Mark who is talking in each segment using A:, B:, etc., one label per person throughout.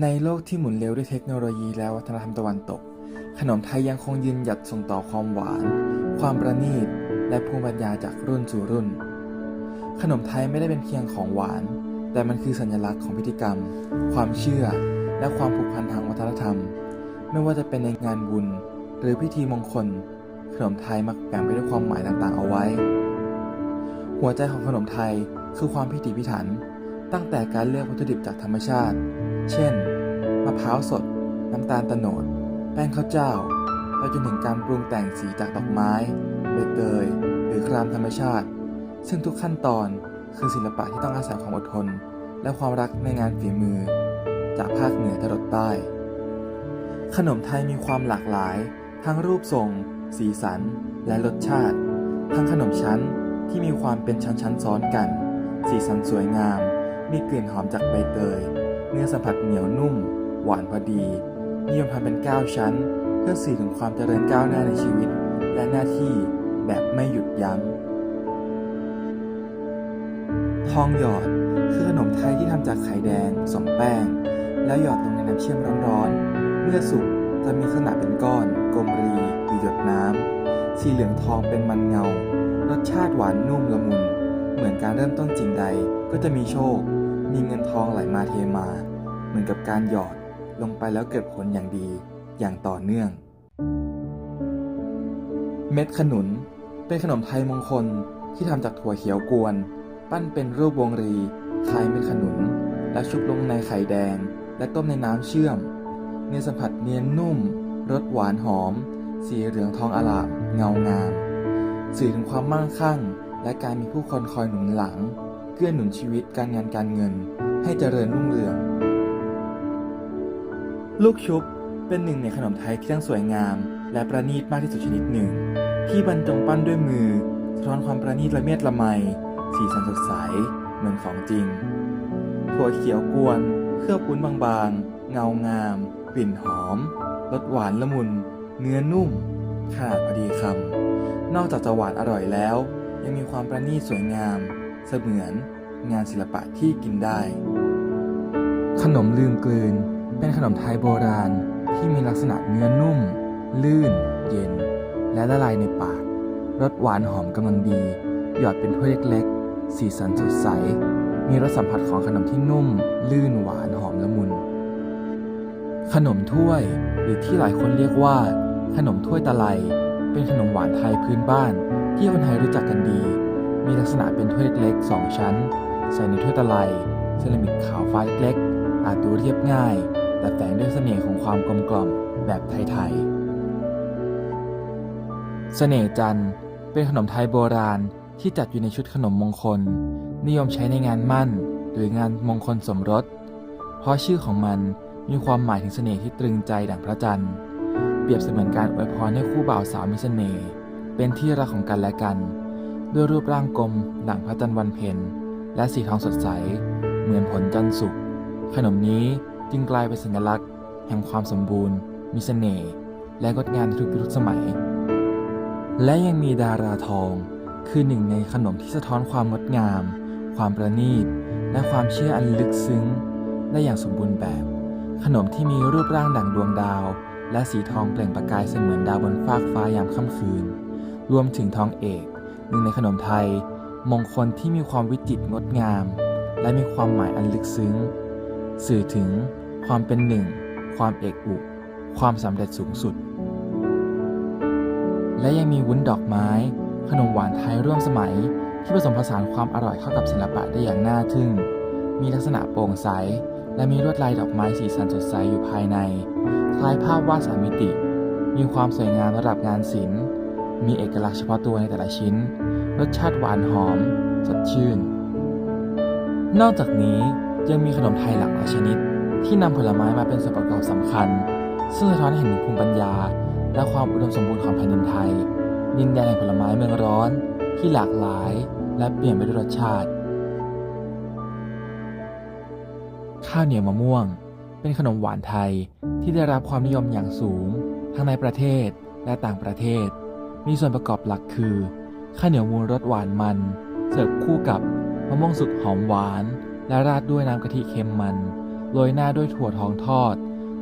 A: ในโลกที่หมุนเร็วด้วยเทคโนโลยีและวัฒนธรรมตะวันตก ขนมไทยยังคงยืนหยัดส่งต่อความหวาน ความประณีต และภูมิปัญญาจากรุ่นสู่รุ่น ขนมไทยไม่ได้เป็นเพียงของหวาน แต่มันคือสัญลักษณ์ของพิธีกรรม ความเชื่อ และความผูกพันทางวัฒนธรรม ไม่ว่าจะเป็นในงานบุญ หรือพิธีมงคล ขนมไทยมักแฝงไปด้วยความหมายต่างๆ เอาไว้ หัวใจของขนมไทยคือความพิถีพิถัน ตั้งแต่การเลือกวัตถุดิบจากธรรมชาติ เช่น มะพร้าวสด น้ำตาลโตโนด แป้งข้าวเจ้า ไปจนถึงการปรุงแต่งสีจากดอกไม้ใบเตย หรือครามธรรมชาติ ซึ่งทุกขั้นตอนคือศิลปะที่ต้องอาศัยความอดทน และความรักในงานฝีมือ จากภาคเหนือจรดใต้ ขนมไทยมีความหลากหลาย ทั้งรูปทรง สีสัน และรสชาติ ทั้งขนมชั้นที่มีความเป็นชั้นๆซ้อนกัน สีสันสวยงาม มีกลิ่นหอมจากใบเตย เนื้อสัมผัสเหนียวนุ่ม หวานพอดี นิยมทำเป็น 9 ชั้น เพื่อสื่อถึงความเจริญก้าวหน้าในชีวิต และหน้าที่แบบไม่หยุดยั้ง ทองหยอดคือขนมไทยที่ทำจากไข่แดงสมแป้ง แล้วหยอดลงในน้ำเชื่อมร้อนๆ เมื่อสุกจะมีลักษณะเป็นก้อน กลมรีหรือหยดน้ำ สีเหลืองทองเป็นมันเงา รสชาติหวานนุ่มละมุน เหมือนการเริ่มต้นสิ่งใดก็จะมีโชค มีเงินทองไหลมาเทมา เหมือนกับการหยอดลงไปแล้วเกิดผลอย่างดีอย่างต่อเนื่อง เม็ดขนุนเป็นขนมไทยมงคลที่ทำจากถั่วเขียวกวน ปั้นเป็นรูปวงรีคลายเม็ดขนุน และชุบลงในไข่แดง และต้มในน้ำเชื่อม เนื้อสัมผัสเนียนนุ่มรสหวานหอม สีเหลืองทองอลามเงางาม สื่อถึงความมั่งคั่ง และการมีผู้คนคอยหนุนหลัง เกื้อหนุนชีวิตการงานการเงินให้เจริญรุ่งเรือง ลูกชุบเป็นหนึ่งในขนมไทยที่ทั้งสวยงาม และประณีตมากที่สุดชนิดหนึ่ง ที่บรรจงปั้นด้วยมือสะท้อนความประณีตละเมียดละไม สีสันสดใสเหมือนของจริงถั่วเขียวกวนเคลือบวุ้นบางๆ เงางาม กลิ่นหอมรสหวานละมุน เนื้อนุ่ม ขนาดพอดีคำนอกจากจะหวานอร่อยแล้ว ยังมีความประณีตสวยงาม เสมือนงานศิลปะที่กินได้ ขนมลืมกลืน เป็นขนมไทยโบราณที่มีลักษณะเนื้อนุ่ม ลื่น เย็น และละลายในปาก รสหวานหอมกำลังดี หยอดเป็นถ้วยเล็กๆ สีสันสดใส มีรสสัมผัสของขนมที่นุ่ม ลื่นหวานหอมละมุน ขนมถ้วยหรือที่หลายคนเรียกว่า ขนมถ้วยตะไลเป็นขนมหวานไทยพื้นบ้านที่คนไทยรู้จักกันดี มีลักษณะเป็นถ้วยเล็กๆสองชั้น ใส่ในถ้วยตะไลเซรามิกขาวฟ้าเล็กๆ อาจดูเรียบง่าย แต่แฝงด้วยเสน่ห์ของความกลมกล่อมแบบไทยๆ เสน่ห์จันทร์เป็นขนมไทยโบราณที่จัดอยู่ในชุดขนมมงคล นิยมใช้ในงานมั่น หรืองานมงคลสมรส เพราะชื่อของมันมีความหมายถึงเสน่ห์ที่ตรึงใจดั่งพระจันทร์ เปรียบเสมือนการอวยพรให้คู่บ่าวสาวมีเสน่ห์เป็นที่รักของกันและกัน ด้วยรูปร่างกลมดั่งพระจันทร์วันเพ็ญและสีทองสดใส เหมือนผลจันทร์สุกขนมนี้จึงกลายเป็นสัญลักษณ์ แห่งความสมบูรณ์ มีเสน่ห์และงดงามในทุกยุคสมัย และยังมีดาราทอง คือหนึ่งในขนมที่สะท้อนความงดงาม ความประณีต และความเชื่ออันลึกซึ้ง ได้อย่างสมบูรณ์แบบ ขนมที่มีรูปร่างดั่งดวงดาว และสีทองเปล่งประกายเสมือนดาวบนฟากฟ้ายามค่ำคืน รวมถึงทองเอก หนึ่งในขนมไทย มงคลที่มีความวิจิตรงดงาม และมีความหมายอันลึกซึ้ง สื่อถึงความเป็นหนึ่ง ความเอกอุ ความสำเร็จสูงสุด และยังมีวุ้นดอกไม้ ขนมหวานไทยร่วมสมัย ที่ผสมผสานความอร่อยเข้ากับศิลปะได้อย่างน่าทึ่ง มีลักษณะโปร่งใส และมีลวดลายดอกไม้สีสันสดใสอยู่ภายใน คล้ายภาพวาดสามมิติ มีความสวยงามระดับงานศิลป์ มีเอกลักษณ์เฉพาะตัวในแต่ละชิ้น รสชาติหวานหอม สดชื่น นอกจากนี้ยังมีขนมไทยหลากหลายชนิด ที่นำผลไม้มาเป็นส่วนประกอบสำคัญ ซึ่งสะท้อนให้เห็นถึงภูมิปัญญา และความอุดมสมบูรณ์ของแผ่นดินไทย ดินแดนแห่งผลไม้เมืองร้อน ที่หลากหลาย และเปลี่ยนไปด้วยรสชาติ ข้าวเหนียวมะม่วง เป็นขนมหวานไทยที่ได้รับความนิยมอย่างสูง ทั้งในประเทศและต่างประเทศ มีส่วนประกอบหลักคือ ข้าวเหนียวมูลรสหวานมัน เสิร์ฟคู่กับมะม่วงสุกหอมหวาน และราดด้วยน้ำกะทิเค็มมัน โรยหน้าด้วยถั่วทองทอด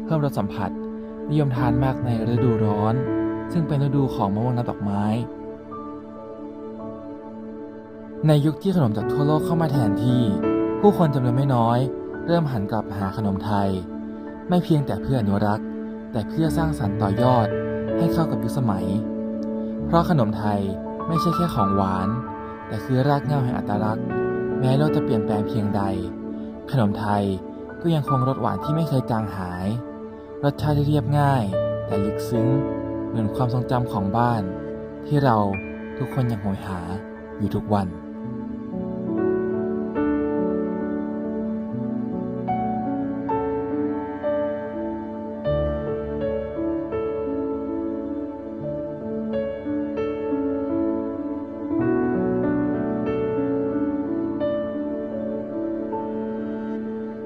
A: เพิ่มรสสัมผัส นิยมทานมากในฤดูร้อน ซึ่งเป็นฤดูของมะม่วงน้ำดอกไม้ ในยุคที่ขนมจากทั่วโลกเข้ามาแทนที่ ผู้คนจำนวนไม่น้อย เริ่มหันกลับหาขนมไทย ไม่เพียงแต่เพื่ออนุรักษ์ แต่เพื่อสร้างสรรค์ต่อยอดให้เข้ากับยุคสมัย เพราะขนมไทยไม่ใช่แค่ของหวาน แต่คือรากเหง้าแห่งอัตลักษณ์ แม้โลกจะเปลี่ยนแปลงเพียงใด ขนมไทยก็ยังคงรสหวานที่ไม่เคยจางหาย รสชาติที่เรียบง่าย แต่ลึกซึ้ง เหมือนความทรงจำของบ้าน ที่เราทุกคนยังหอยหาอยู่ทุกวัน